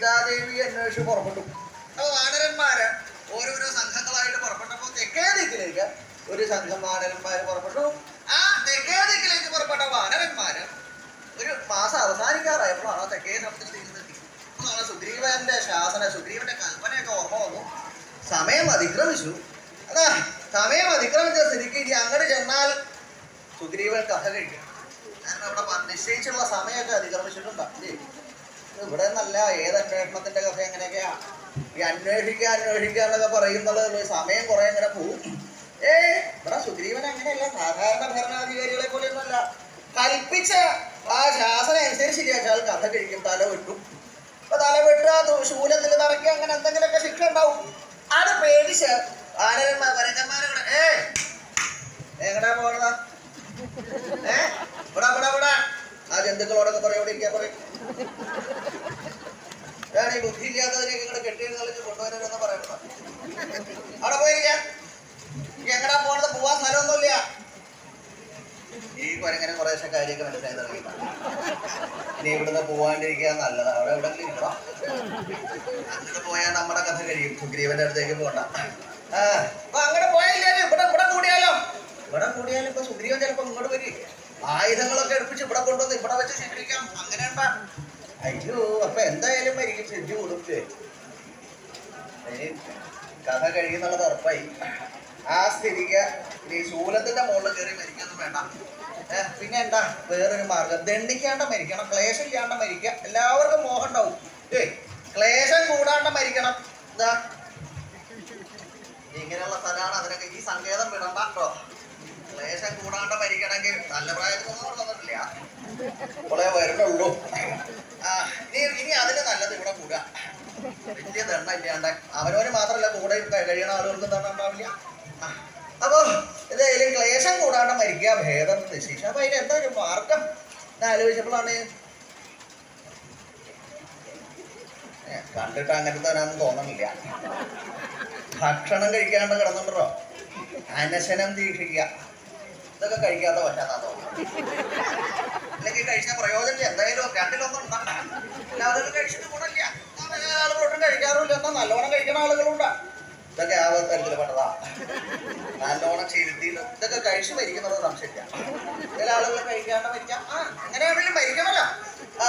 സീതാദേവി അന്വേഷിച്ച് പുറപ്പെട്ടു. അപ്പൊ വാനരന്മാര് ഓരോരോ സംഘങ്ങളായിട്ട് പുറപ്പെട്ടപ്പോ തെക്കേ ദിക്കിലേക്ക് ഒരു സംഘം വാനരന്മാര് പുറപ്പെട്ടു. ആ തെക്കേ ദിക്കിലേക്ക് പുറപ്പെട്ട വാനരന്മാര് ഒരു മാസം അവസാനിക്കാറായപ്പോഴാണ് തെക്കേ അപ്പോഴാണ് സുഗ്രീവന്റെ ശാസന സുഗ്രീവന്റെ കൽപ്പനയൊക്കെ ഓർമ്മ വന്നു. സമയം അതിക്രമിച്ചു. അതാ സമയം അതിക്രമിച്ച സ്ഥിതിക്ക് ഇനി അങ്ങോട്ട് ചെന്നാൽ സുഗ്രീവൻ കഥ കഴിക്കും കാരണം അവിടെ നിശ്ചയിച്ചുള്ള സമയമൊക്കെ അതിക്രമിച്ചിട്ടുണ്ടാവും ഇല്ലേ? ഇവിടെ നല്ല ഏത് അന്വേഷണത്തിന്റെ കഥ എങ്ങനെയൊക്കെയാ? ഈ അന്വേഷിക്കുക അന്വേഷിക്കുക എന്നൊക്കെ പറയുന്നത് സമയം കുറെ ഇങ്ങനെ പോവും. ഏ ഇവിടെ സുഗ്രീവൻ അങ്ങനെയല്ല. സാധാരണ ഭരണാധികാരികളെ പോലെയൊന്നുമല്ല. കൽപ്പിച്ച ആ ശാസനം അനുസരിച്ച് ശരിയാച്ചാൽ കഥ കഴിക്കും തല വെട്ടും. അപ്പൊ തല വെട്ടുക ശൂലത്തിൽ നടക്കുക അങ്ങനെ എന്തെങ്കിലുമൊക്കെ ശിക്ഷ ഉണ്ടാവും. അത് പേടിച്ച് ആനരന്മാർ വരങ്ങന്മാരെ ഏ എങ്ങടാ പോകണതാ ഏ ഇവിടെ ഇവിടെ ഇവിടെ ആ ജന്തുക്കളോടൊക്കെ പറയും ഇവിടെ ഇരിക്കാൻ പറയും? ഞാൻ ഈ ബുദ്ധിയില്ലാത്തതിനെയൊക്കെ ഇങ്ങോട്ട് കളിച്ച് കൊണ്ടുവരരുതെന്ന് പറയുന്നത് അവിടെ പോയിരിക്കാൻ എങ്ങടാ പോണത്? പോവാൻ സ്ഥലമൊന്നുമില്ല. ഈ കൊരങ്ങനെ കുറേശ്ശെ കാര്യമൊക്കെ മനസ്സിലായി തുടങ്ങി. ഇനി ഇവിടുന്ന് പോവാണ്ടിരിക്കുക നല്ലതാണ് അവിടെ എവിടെങ്കിലും ഇരിക്കണം. അങ്ങോട്ട് പോയാൽ നമ്മുടെ കഥ കഴിയും. സുഗ്രീവന്റെ അടുത്തേക്ക് പോകണ്ട ആ അപ്പൊ അങ്ങോട്ട് പോയില്ലേ ഇവിടെ ഇവിടെ കൂടിയാലോ ഇവിടെ കൂടിയാലും ഇപ്പൊ സുഗ്രീവൻ ചിലപ്പോ ഇങ്ങോട്ട് വരും എടുപ്പിച്ച് ഇവിടെ കൊണ്ടുവന്ന് ഇവിടെ വെച്ച് ശേഖരിക്കാം. അങ്ങനെ അയ്യോ അപ്പൊ എന്തായാലും മരിക്കും. ശരി കൊടുക്കേ കഥ കഴിയുന്നുള്ളത് ഉറപ്പായി. ആ സ്ഥിതിക്ക് ഈ ശൂലത്തിന്റെ മുകളിൽ കയറി മരിക്കൊന്നും വേണ്ട. പിന്നെ എന്താ? വേറൊരു മാർഗം. ദണ്ഡിക്കാണ്ട് മരിക്കണം ക്ലേശം ഇല്ലാണ്ട് മരിക്കുക. എല്ലാവർക്കും മോഹം ഉണ്ടാവും. ഏ ക്ലേശം കൂടാണ്ട് മരിക്കണം. എന്താ? ഇങ്ങനെയുള്ള സ്ഥലമാണ് അതിനൊക്കെ ഈ സങ്കേതം വിടണ്ട കേട്ടോ ക്ലേശം കൂടാണ്ട് മരിക്കണമെങ്കിൽ നല്ല പ്രായത്തിലൊന്നും വന്നിട്ടില്ല ഇപ്പോളെ ആ ഇനി ഇനി അതിന് നല്ലത് ഇവിടെ കൂടുക വലിയ ദണ്ണ ഇല്ലാണ്ട് അവനവന് മാത്രമല്ല കൂടെ കഴിയണ ആളുകൾക്ക് ദണ്ണ ഉണ്ടാവില്ല. അപ്പോൾ അപ്പൊ ക്ലേശം കൂടാണ്ട് മരിക്കുക ഭേദം നിശ്ചയിച്ചു അപ്പൊ അതിന് എന്താ ഒരു മാർഗം? ഞാൻ ആലോചിച്ചപ്പോഴാണ് കണ്ടിട്ട് അങ്ങനത്തെ ഒരാന്ന് തോന്നണില്ല. ഭക്ഷണം കഴിക്കാണ്ട് കിടന്നുണ്ടോ അനശനം ദീക്ഷിക്കുക. ഇതൊക്കെ കഴിക്കാത്ത പറ്റാത്ത അല്ലെങ്കിൽ കഴിച്ച പ്രയോജനം എന്തായാലും രണ്ടിലൊന്നും ഉണ്ടാകണ്ട എല്ലാവരും കഴിച്ചിട്ട് ഗുണമില്ല. ആളുകളൊട്ടും കഴിക്കാറില്ല എന്നാൽ നല്ലോണം കഴിക്കുന്ന ആളുകളുണ്ട്. ഇതൊക്കെ ആ തരത്തിൽ പെട്ടതാ. നല്ലോണം ചെരുത്തി ഇതൊക്കെ കഴിച്ച് മരിക്കുന്നത് സംശയമില്ല. ചില ആളുകൾ കഴിക്കാണ്ട് മരിക്കാം. ആ അങ്ങനെയാണെങ്കിലും മരിക്കണമല്ലോ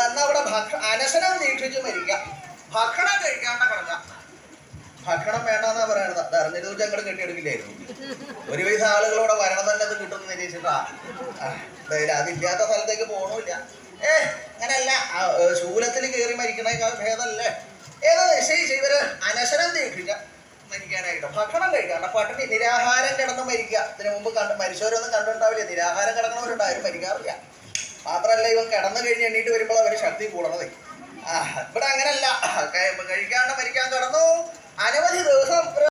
എന്നാ അവിടെ ഭക്ഷ അനശനം നീക്ഷിച്ച് മരിക്കാം. ഭക്ഷണം കഴിക്കാണ്ട് കിടക്കാം. ഭക്ഷണം വേണ്ടെന്നാ അറിഞ്ഞിട്ട് അങ്ങോട്ട് കെട്ടിയെടുക്കില്ലായിരുന്നു. വയസ്സ് ആളുകളോടെ വരണം തന്നെ അത് കിട്ടുമെന്ന് നിരീക്ഷിച്ചിട്ടാ അതില്ലാത്ത സ്ഥലത്തേക്ക് പോകണമില്ല ഏ അങ്ങനല്ല. ശൂലത്തിൽ കയറി മരിക്കണേക്കാൾ ഭേദമല്ലേ? ഏതോ നിശ്ചയിച്ച് ഇവർ? അനശനം തീർക്കില്ല മരിക്കാനായിട്ട്. ഭക്ഷണം കഴിക്കാണ്ട് പട്ടിണി നിരാഹാരം കിടന്ന് മരിക്കുക. ഇതിനു മുമ്പ് കണ്ട് മരിച്ചവരൊന്നും കണ്ടിട്ടുണ്ടാവില്ല നിരാഹാരം കിടക്കണവരുണ്ട് ആരും മരിക്കാറില്ല. മാത്രമല്ല ഇവൻ കിടന്നു കഴിഞ്ഞ് എണ്ണീട്ട് വരുമ്പോൾ അവർ ശക്തി കൂടണത്. ഇവിടെ അങ്ങനല്ല. കഴിക്കാണ്ട് മരിക്കാൻ കിടന്നു അനവധി ദിവസം